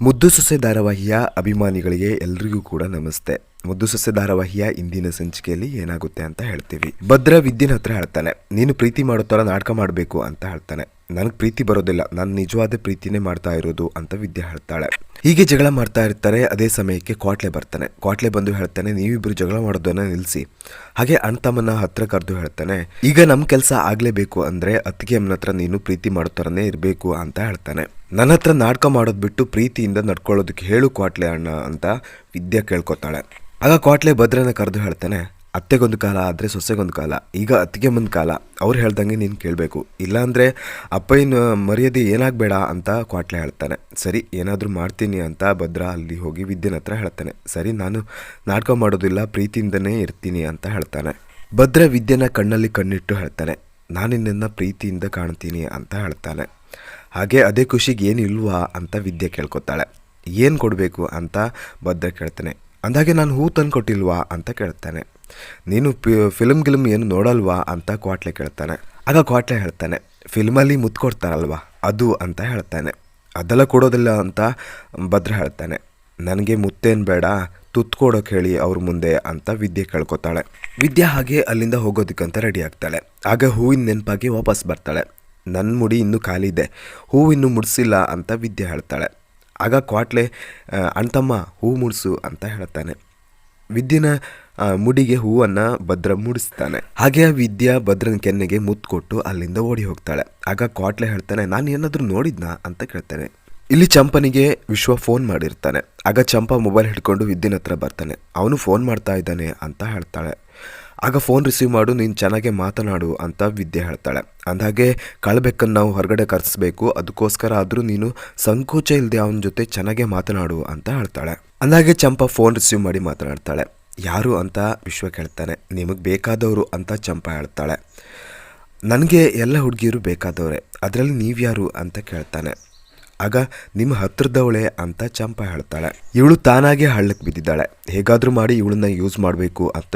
ಮುದ್ದು ಸೊಸೆ ಧಾರಾವಾಹಿಯ ಅಭಿಮಾನಿಗಳಿಗೆ ಎಲ್ರಿಗೂ ಕೂಡ ನಮಸ್ತೆ. ಮುದ್ದು ಸೊಸೆ ಧಾರಾವಾಹಿಯ ಇಂದಿನ ಸಂಚಿಕೆಯಲ್ಲಿ ಏನಾಗುತ್ತೆ ಅಂತ ಹೇಳ್ತೀವಿ. ಭದ್ರ ವಿದ್ಯೆನ ಹತ್ರ ಹೇಳ್ತಾನೆ, ನೀನು ಪ್ರೀತಿ ಮಾಡೋ ಥರ ನಾಟಕ ಮಾಡಬೇಕು ಅಂತ ಹೇಳ್ತಾನೆ. ನನಗೆ ಪ್ರೀತಿ ಬರೋದಿಲ್ಲ, ನಾನು ನಿಜವಾದ ಪ್ರೀತಿನೇ ಮಾಡ್ತಾ ಇರೋದು ಅಂತ ವಿದ್ಯೆ ಹೇಳ್ತಾಳೆ. ಹೀಗೆ ಜಗಳ ಮಾಡ್ತಾ ಇರ್ತಾರೆ, ಅದೇ ಸಮಯಕ್ಕೆ ಕ್ವಾಟ್ಲೆ ಬರ್ತಾನೆ. ಕ್ವಾಟ್ಲೆ ಬಂದು ಹೇಳ್ತಾನೆ, ನೀವಿಬ್ರು ಜಗಳ ಮಾಡೋದನ್ನ ನಿಲ್ಲಿಸಿ ಹಾಗೆ ಅಣ್ತಮ್ಮನ ಹತ್ರ ಕರೆದು ಹೇಳ್ತಾನೆ, ಈಗ ನಮ್ಮ ಕೆಲಸ ಆಗಲೇಬೇಕು ಅಂದ್ರೆ ಅತ್ತಿಗೆ ಅಮ್ಮನ ಹತ್ರ ನೀನು ಪ್ರೀತಿ ಮಾಡೋ ಥರನೇ ಇರಬೇಕು ಅಂತ ಹೇಳ್ತಾನೆ. ನನ್ನ ಹತ್ರ ನಾಟಕ ಮಾಡೋದು ಬಿಟ್ಟು ಪ್ರೀತಿಯಿಂದ ನಡ್ಕೊಳ್ಳೋದಕ್ಕೆ ಹೇಳು ಕ್ವಾಟ್ಲೆ ಅಣ್ಣ ಅಂತ ವಿದ್ಯೆ ಕೇಳ್ಕೊತಾಳೆ. ಆಗ ಕ್ವಾಟ್ಲೆ ಭದ್ರನ ಕರೆದು ಹೇಳ್ತಾನೆ, ಅತ್ತೆಗೊಂದು ಕಾಲ ಆದರೆ ಸೊಸೆಗೊಂದು ಕಾಲ, ಈಗ ಅತ್ತಿಗೆ ಮುಂದೆ ಕಾಲ, ಅವ್ರು ಹೇಳ್ದಂಗೆ ನೀನು ಕೇಳಬೇಕು. ಇಲ್ಲಾಂದರೆ ಅಪ್ಪಯ್ಯನ ಮರ್ಯಾದೆ ಏನಾಗಬೇಡ ಅಂತ ಕ್ವಾಟ್ಲೆ ಹೇಳ್ತಾನೆ. ಸರಿ, ಏನಾದರೂ ಮಾಡ್ತೀನಿ ಅಂತ ಭದ್ರ ಅಲ್ಲಿ ಹೋಗಿ ವಿದ್ಯೆನ ಹತ್ರ ಹೇಳ್ತಾನೆ. ಸರಿ, ನಾನು ನಾಟಕ ಮಾಡೋದಿಲ್ಲ, ಪ್ರೀತಿಯಿಂದನೇ ಇರ್ತೀನಿ ಅಂತ ಹೇಳ್ತಾನೆ. ಭದ್ರ ವಿದ್ಯೆನ ಕಣ್ಣಲ್ಲಿ ಕಣ್ಣಿಟ್ಟು ಹೇಳ್ತಾನೆ ನಾನು ನಿನ್ನ ಪ್ರೀತಿಯಿಂದ ಕಾಣ್ತೀನಿ ಅಂತ ಹೇಳ್ತಾನೆ. ಹಾಗೆ ಅದೇ ಖುಷಿಗೆ ಏನು ಇಲ್ವಾ ಅಂತ ವಿದ್ಯೆ ಕೇಳ್ಕೊತಾಳೆ. ಏನು ಕೊಡಬೇಕು ಅಂತ ಭದ್ರ ಕೇಳ್ತಾನೆ. ಅಂದಾಗೆ ನಾನು ಹೂ ತಂದು ಕೊಟ್ಟಿಲ್ವಾ ಅಂತ ಕೇಳ್ತಾನೆ. ನೀನು ಫಿಲ್ಮ್ ಗಿಲ್ಮ್ ಏನು ನೋಡಲ್ವಾ ಅಂತ ಕ್ವಾಟ್ಲೆ ಕೇಳ್ತಾನೆ. ಆಗ ಕ್ವಾಟ್ಲೆ ಹೇಳ್ತಾನೆ ಫಿಲ್ಮಲ್ಲಿ ಮುತ್ತು ಕೊಡ್ತಾರಲ್ವಾ, ಅದು ಅಂತ ಹೇಳ್ತಾನೆ. ಅದೆಲ್ಲ ಕೊಡೋದಿಲ್ಲ ಅಂತ ಭದ್ರ ಹೇಳ್ತಾನೆ, ನನಗೆ ಮುತ್ತೇನು ಬೇಡ, ತುತ್ತು ಕೊಡೋಕೆ ಹೇಳಿ ಅವ್ರ ಮುಂದೆ ಅಂತ ವಿದ್ಯೆ ಕೇಳ್ಕೊತಾಳೆ. ವಿದ್ಯಾ ಹಾಗೆ ಅಲ್ಲಿಂದ ಹೋಗೋದಕ್ಕಂತ ರೆಡಿ ಆಗ್ತಾಳೆ. ಆಗ ಹೂವಿನ ನೆನಪಾಗಿ ವಾಪಸ್ ಬರ್ತಾಳೆ. ನನ್ನ ಮುಡಿ ಇನ್ನೂ ಖಾಲಿದೆ ಇನ್ನೂ ಮುಡಿಸಿಲ್ಲ ಅಂತ ವಿದ್ಯೆ ಹೇಳ್ತಾಳೆ. ಆಗ ಕ್ವಾಟ್ಲೆ ಅಣ್ತಮ್ಮ ಹೂ ಮುಡಿಸು ಅಂತ ಹೇಳ್ತಾನೆ. ವಿದ್ಯೆನ ಮುಡಿಗೆ ಹೂವನ್ನು ಭದ್ರ ಮುಡಿಸ್ತಾನೆ. ಹಾಗೆ ಆ ವಿದ್ಯಾ ಭದ್ರನ ಕೆನ್ನೆಗೆ ಮುತ್ತು ಕೊಟ್ಟು ಅಲ್ಲಿಂದ ಓಡಿ ಹೋಗ್ತಾಳೆ. ಆಗ ಕ್ವಾಟ್ಲೆ ಹೇಳ್ತಾನೆ, ನಾನು ಏನಾದರೂ ನೋಡಿದ್ನಾ? ಅಂತ ಕೇಳ್ತಾನೆ. ಇಲ್ಲಿ ಚಂಪನಿಗೆ ವಿಶ್ವ ಫೋನ್ ಮಾಡಿರ್ತಾನೆ. ಆಗ ಚಂಪ ಮೊಬೈಲ್ ಹಿಡ್ಕೊಂಡು ವಿದ್ಯೆನ ಹತ್ರ ಬರ್ತಾನೆ. ಅವನು ಫೋನ್ ಮಾಡ್ತಾ ಇದ್ದಾನೆ ಅಂತ ಹೇಳ್ತಾಳೆ. ಆಗ ಫೋನ್ ರಿಸೀವ್ ಮಾಡು, ನೀನು ಚೆನ್ನಾಗೆ ಮಾತನಾಡು ಅಂತ ವಿದ್ಯೆ ಹೇಳ್ತಾಳೆ. ಅಂದಾಗೆ ಕಳ್ಬೇಕನ್ನು ನಾವು ಹೊರಗಡೆ ಕರೆಸಬೇಕು ಅದಕ್ಕೋಸ್ಕರ ಆದರೂ ನೀನು ಸಂಕೋಚ ಇಲ್ಲದೆ ಅವನ ಜೊತೆ ಚೆನ್ನಾಗೆ ಮಾತನಾಡು ಅಂತ ಹೇಳ್ತಾಳೆ. ಅಂದಾಗೆ ಚಂಪಾ ಫೋನ್ ರಿಸೀವ್ ಮಾಡಿ ಮಾತನಾಡ್ತಾಳೆ. ಯಾರು ಅಂತ ವಿಶ್ವ ಕೇಳ್ತಾನೆ. ನಿಮಗೆ ಬೇಕಾದವರು ಅಂತ ಚಂಪಾ ಹೇಳ್ತಾಳೆ. ನನಗೆ ಎಲ್ಲ ಹುಡುಗಿಯರು ಬೇಕಾದವರೇ. ಅದರಲ್ಲಿ ನೀವ್ಯಾರು ಅಂತ ಕೇಳ್ತಾನೆ. ಆಗ ನಿಮ್ಮ ಹತ್ರದವಳೆ ಅಂತ ಚಂಪ ಹೇಳ್ತಾಳೆ. ಇವಳು ತಾನಾಗೆ ಹಳ್ಳಕ್ಕೆ ಬಿದ್ದಿದ್ದಾಳೆ. ಹೇಗಾದರೂ ಮಾಡಿ ಇವಳನ್ನ ಯೂಸ್ ಮಾಡಬೇಕು ಅಂತ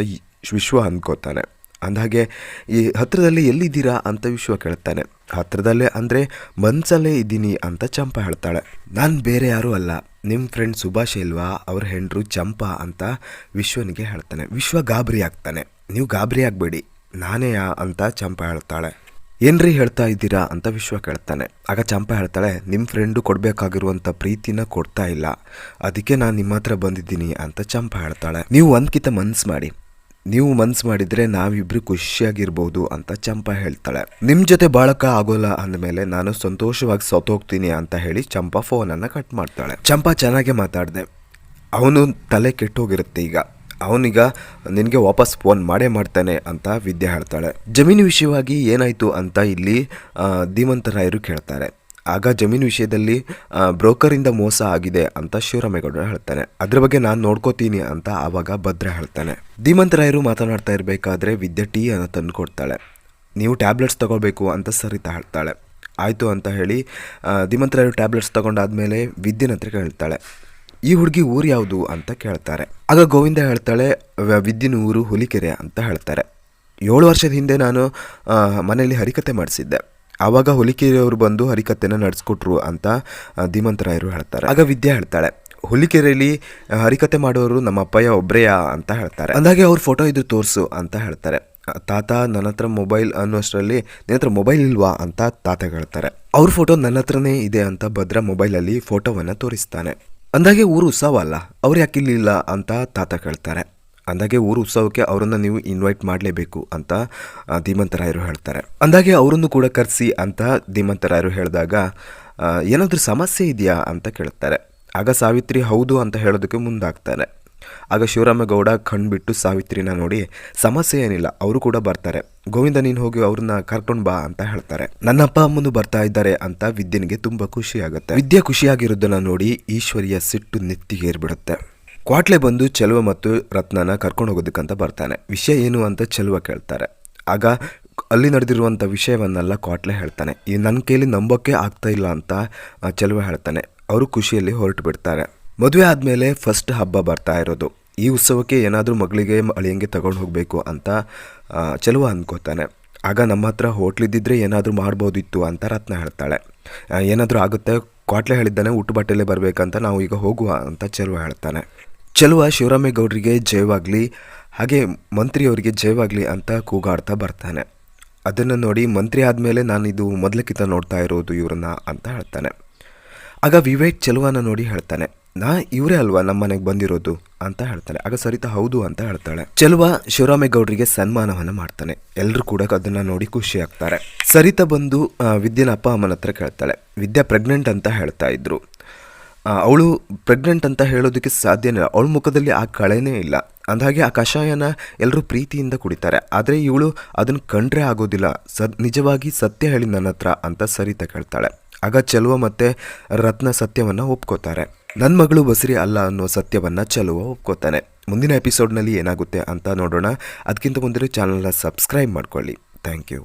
ವಿಶ್ವ ಅಂದ್ಕೋತಾನೆ ಅಂದಹಾಗೆ, ಈ ಹತ್ರದಲ್ಲಿ ಎಲ್ಲಿದ್ದೀರಾ ಅಂತ ವಿಶ್ವ ಕೇಳ್ತಾನೆ. ಹತ್ರದಲ್ಲೇ ಅಂದರೆ ಮನ್ಸಲ್ಲೇ ಇದ್ದೀನಿ ಅಂತ ಚಂಪ ಹೇಳ್ತಾಳೆ. ನಾನು ಬೇರೆ ಯಾರೂ ಅಲ್ಲ. ನಿಮ್ಮ ಫ್ರೆಂಡ್ ಸುಭಾಷ್ ಇಲ್ವಾ? ಅವ್ರ ಹೆಂಡ್ರು ಚಂಪಾ ಅಂತ ವಿಶ್ವನಿಗೆ ಹೇಳ್ತಾನೆ. ವಿಶ್ವ ಗಾಬರಿ ಆಗ್ತಾನೆ. ನೀವು ಗಾಬರಿ ಆಗಬೇಡಿ. ನಾನೇ ಅಂತ ಚಂಪ ಹೇಳ್ತಾಳೆ. ಏನ್ರಿ ಹೇಳ್ತಾ ಇದ್ದೀರಾ ಅಂತ ವಿಶ್ವ ಕೇಳ್ತಾನೆ. ಆಗ ಚಂಪಾ ಹೇಳ್ತಾಳೆ ನಿಮ್ಮ ಫ್ರೆಂಡು ಕೊಡಬೇಕಾಗಿರುವಂಥ ಪ್ರೀತಿನ ಕೊಡ್ತಾ ಇಲ್ಲ. ಅದಕ್ಕೆ ನಾನು ನಿಮ್ಮ ಹತ್ರ ಬಂದಿದ್ದೀನಿ ಅಂತ ಚಂಪಾ ಹೇಳ್ತಾಳೆ. ನೀವು ಒಂದ್ಕಿತ ಮನ್ಸು ಮಾಡಿ. ನೀವು ಮನ್ಸು ಮಾಡಿದರೆ ನಾವಿಬ್ರು ಖುಷಿಯಾಗಿರ್ಬೋದು ಅಂತ ಚಂಪಾ ಹೇಳ್ತಾಳೆ. ನಿಮ್ಮ ಜೊತೆ ಬಾಳಕ ಆಗೋಲ್ಲ ಅಂದಮೇಲೆ ನಾನು ಸಂತೋಷವಾಗಿ ಸತ್ತೋಗ್ತೀನಿ ಅಂತ ಹೇಳಿ ಚಂಪಾ ಫೋನನ್ನು ಕಟ್ ಮಾಡ್ತಾಳೆ. ಚಂಪಾ ಚೆನ್ನಾಗೆ ಮಾತಾಡಿದೆ. ಅವನು ತಲೆ ಕೆಟ್ಟೋಗಿರುತ್ತೆ ಈಗ. ಅವನೀಗ ನಿನಗೆ ವಾಪಸ್ ಫೋನ್ ಮಾಡೇ ಮಾಡ್ತಾನೆ ಅಂತ ವಿದ್ಯೆ ಹೇಳ್ತಾಳೆ. ಜಮೀನು ವಿಷಯವಾಗಿ ಏನಾಯಿತು ಅಂತ ಇಲ್ಲಿ ಧೀಮಂತರಾಯರು ಧೀಮಂತ ರಾಯರು ಕೇಳ್ತಾರೆ. ಆಗ ಜಮೀನು ವಿಷಯದಲ್ಲಿ ಬ್ರೋಕರಿಂದ ಮೋಸ ಆಗಿದೆ ಅಂತ ಶಿವರಾಮೇಗೌಡ ಹೇಳ್ತಾನೆ. ಅದ್ರ ಬಗ್ಗೆ ನಾನು ನೋಡ್ಕೋತೀನಿ ಅಂತ ಆವಾಗ ಭದ್ರ ಹೇಳ್ತಾನೆ. ಧೀಮಂತರಾಯರು ಮಾತನಾಡ್ತಾ ಇರಬೇಕಾದ್ರೆ ವಿದ್ಯೆ ಟೀ ಅನ್ನು ತಂದು ಕೊಡ್ತಾಳೆ. ನೀವು ಟ್ಯಾಬ್ಲೆಟ್ಸ್ ತಗೋಬೇಕು ಅಂತ ಸರಿತಾ ಹೇಳ್ತಾಳೆ. ಆಯಿತು ಅಂತ ಹೇಳಿ ಧೀಮಂತರಾಯರು ಧೀಮಂತ ರಾಯರು ಟ್ಯಾಬ್ಲೆಟ್ಸ್ ತಗೊಂಡಾದ್ಮೇಲೆ ವಿದ್ಯೆನ ಹತ್ರ ಕೇಳ್ತಾಳೆ. ಈ ಹುಡುಗಿ ಊರು ಯಾವುದು ಅಂತ ಕೇಳ್ತಾರೆ. ಆಗ ಗೋವಿಂದ ಹೇಳ್ತಾಳೆ ವಿದ್ಯಿನ ಊರು ಹುಲಿಕೆರೆ ಅಂತ ಹೇಳ್ತಾರೆ. ಏಳು ವರ್ಷದ ಹಿಂದೆ ನಾನು ಮನೆಯಲ್ಲಿ ಹರಿಕತೆ ಮಾಡಿಸಿದ್ದೆ. ಆವಾಗ ಹುಲಿಕೆರೆಯವರು ಬಂದು ಹರಿಕತೆನ ನಡೆಸ್ಕೊಟ್ರು ಅಂತ ಧೀಮಂತರಾಯರು ಹೇಳ್ತಾರೆ. ಆಗ ವಿದ್ಯಾ ಹೇಳ್ತಾಳೆ ಹುಲಿಕೆರೆಯಲ್ಲಿ ಹರಿಕತೆ ಮಾಡೋರು ನಮ್ಮ ಅಪ್ಪಯ್ಯ ಒಬ್ರೆಯಾ ಅಂತ ಹೇಳ್ತಾರೆ. ಅಂದಾಗೆ ಅವ್ರ ಫೋಟೋ ಇದು ತೋರಿಸು ಅಂತ ಹೇಳ್ತಾರೆ. ತಾತ ನನ್ನ ಹತ್ರ ಮೊಬೈಲ್ ಅನ್ನೋಷ್ಟರಲ್ಲಿ ನಿನ್ನ ಹತ್ರ ಮೊಬೈಲ್ ಇಲ್ವಾ? ಅಂತ ತಾತ ಹೇಳ್ತಾರೆ. ಅವ್ರ ಫೋಟೋ ನನ್ನ ಹತ್ರನೇ ಇದೆ ಅಂತ ಭದ್ರ ಮೊಬೈಲಲ್ಲಿ ಫೋಟೋವನ್ನು ತೋರಿಸ್ತಾನೆ. ಅಂದಾಗೆ ಊರು ಉತ್ಸವ ಅಲ್ಲ. ಅವ್ರು ಯಾಕೆ ಇಲ್ಲಿಲ್ಲ ಅಂತ ತಾತ ಕೇಳ್ತಾರೆ ಅಂದಾಗೆ ಊರು ಉತ್ಸವಕ್ಕೆ ಅವರನ್ನು ನೀವು ಇನ್ವೈಟ್ ಮಾಡಲೇಬೇಕು ಅಂತ ಧೀಮಂತರಾಯರು ಹೇಳ್ತಾರೆ. ಅಂದಾಗೆ ಅವರನ್ನು ಕೂಡ ಕರೆಸಿ ಅಂತ ಧೀಮಂತರಾಯರು ಹೇಳಿದಾಗ ಏನಾದರೂ ಸಮಸ್ಯೆ ಇದೆಯಾ ಅಂತ ಕೇಳ್ತಾರೆ. ಆಗ ಸಾವಿತ್ರಿ ಹೌದು ಅಂತ ಹೇಳೋದಕ್ಕೆ ಮುಂದಾಗ್ತಾರೆ. ಆಗ ಶಿವರಾಮೇಗೌಡ ಕಣ್ಬಿಟ್ಟು ಸಾವಿತ್ರಿನ ನೋಡಿ, ಸಮಸ್ಯೆ ಏನಿಲ್ಲ, ಅವರು ಕೂಡ ಬರ್ತಾರೆ. ಗೋವಿಂದ ನೀನು ಹೋಗಿ ಅವ್ರನ್ನ ಕರ್ಕೊಂಡು ಬಾ ಅಂತ ಹೇಳ್ತಾರೆ. ನನ್ನ ಅಪ್ಪ ಅಮ್ಮನು ಬರ್ತಾ ಇದ್ದಾರೆ ಅಂತ ವಿದ್ಯನಿಗೆ ತುಂಬಾ ಖುಷಿ ಆಗುತ್ತೆ ವಿದ್ಯೆ ಖುಷಿಯಾಗಿರೋದನ್ನ ನೋಡಿ ಈಶ್ವರಿಯ ಸಿಟ್ಟು ನೆತ್ತಿಗೇರ್ಬಿಡುತ್ತೆ. ಕ್ವಾಟ್ಲೆ ಬಂದು ಚೆಲುವ ಮತ್ತು ರತ್ನನ ಕರ್ಕೊಂಡು ಹೋಗೋದಕ್ಕಂತ ಬರ್ತಾನೆ. ವಿಷಯ ಏನು ಅಂತ ಚೆಲುವ ಕೇಳ್ತಾರೆ. ಆಗ ಅಲ್ಲಿ ನಡೆದಿರುವಂಥ ವಿಷಯವನ್ನೆಲ್ಲ ಕ್ವಾಟ್ಲೆ ಹೇಳ್ತಾನೆ. ಈ ನನ್ನ ಕೈಲಿ ನಂಬೋಕೆ ಆಗ್ತಾ ಇಲ್ಲ ಅಂತ ಚೆಲುವ ಹೇಳ್ತಾನೆ. ಅವರು ಖುಷಿಯಲ್ಲಿ ಹೊರಟು ಬಿಡ್ತಾರೆ. ಮದುವೆ ಆದಮೇಲೆ ಫಸ್ಟ್ ಹಬ್ಬ ಬರ್ತಾ ಇರೋದು. ಈ ಉತ್ಸವಕ್ಕೆ ಏನಾದರೂ ಮಗಳಿಗೆ ಅಳಿಯಂಗೆ ತಗೊಂಡು ಹೋಗಬೇಕು ಅಂತ ಚೆಲುವ ಅಂದ್ಕೋತಾನೆ ಆಗ ನಮ್ಮ ಹತ್ರ ಹೋಟ್ಲಿದ್ದಿದ್ರೆ ಏನಾದರೂ ಮಾಡ್ಬೋದಿತ್ತು ಅಂತ ರತ್ನ ಹೇಳ್ತಾಳೆ. ಏನಾದರೂ ಆಗುತ್ತೆ? ಕ್ವಾಟ್ಲೆ ಹೇಳಿದ್ದಾನೆ, ಊಟ ಬಟ್ಟೆಲೆ ಬರಬೇಕಂತ ನಾವು ಈಗ ಹೋಗುವ ಅಂತ ಚೆಲುವ ಹೇಳ್ತಾನೆ. ಚೆಲುವ ಶಿವರಾಮೇಗೌಡರಿಗೆ ಜಯವಾಗಲಿ ಹಾಗೆ ಮಂತ್ರಿಯವರಿಗೆ ಜಯವಾಗಲಿ ಅಂತ ಕೂಗಾಡ್ತಾ ಬರ್ತಾನೆ. ಅದನ್ನು ನೋಡಿ ಮಂತ್ರಿ ಆದಮೇಲೆ ನಾನು ಇದು ಮೊದಲಕ್ಕಿಂತ ನೋಡ್ತಾ ಇರೋದು ಇವ್ರನ್ನ ಅಂತ ಹೇಳ್ತಾನೆ. ಆಗ ವಿವೇಕ್ ಚೆಲುವನ ನೋಡಿ ಹೇಳ್ತಾನೆ. ನಾ ಇವರೇ ಅಲ್ವಾ ನಮ್ಮ ಮನೆಗೆ ಬಂದಿರೋದು ಅಂತ ಹೇಳ್ತಾಳೆ. ಆಗ ಸರಿತಾ ಹೌದು ಅಂತ ಹೇಳ್ತಾಳೆ. ಚೆಲುವ ಶಿವರಾಮೇಗೌಡರಿಗೆ ಸನ್ಮಾನವನ್ನ ಮಾಡ್ತಾನೆ. ಎಲ್ಲರೂ ಕೂಡ ಅದನ್ನ ನೋಡಿ ಖುಷಿ ಆಗ್ತಾರೆ. ಸರಿತಾ ಬಂದು ವಿದ್ಯನ ಅಪ್ಪ ಅಮ್ಮನ ಹತ್ರ ಕೇಳ್ತಾಳೆ. ವಿದ್ಯಾ ಪ್ರೆಗ್ನೆಂಟ್ ಅಂತ ಹೇಳ್ತಾ ಇದ್ರು. ಅವಳು ಪ್ರೆಗ್ನೆಂಟ್ ಅಂತ ಹೇಳೋದಕ್ಕೆ ಸಾಧ್ಯನೇ ಅವಳ ಮುಖದಲ್ಲಿ ಆ ಕಳೆನೇ ಇಲ್ಲ. ಅಂದಾಗೆ ಆ ಕಷಾಯನ ಎಲ್ಲರೂ ಪ್ರೀತಿಯಿಂದ ಕುಡಿತಾರೆ. ಆದರೆ ಇವಳು ಅದನ್ನು ಕಂಡ್ರೆ ಆಗೋದಿಲ್ಲ. ಸದ್, ನಿಜವಾಗಿ ಸತ್ಯ ಹೇಳಿ ನನ್ನ ಹತ್ರ ಅಂತ ಸರಿತಾ ಕೇಳ್ತಾಳೆ. ಆಗ ಚೆಲುವ ಮತ್ತೆ ರತ್ನ ಸತ್ಯವನ್ನು ಒಪ್ಕೋತಾರೆ. ನನ್ನ ಮಗಳು ಬಸರಿ ಅಲ್ಲ ಅನ್ನೋ ಸತ್ಯವನ್ನು ಚಲುವ ಒಪ್ಕೋತಾನೆ. ಮುಂದಿನ ಎಪಿಸೋಡ್ನಲ್ಲಿ ಏನಾಗುತ್ತೆ ಅಂತ ನೋಡೋಣ. ಅದಕ್ಕಿಂತ ಮುಂದೆ ಚಾನಲ್ನ ಸಬ್ಸ್ಕ್ರೈಬ್ ಮಾಡ್ಕೊಳ್ಳಿ. Thank you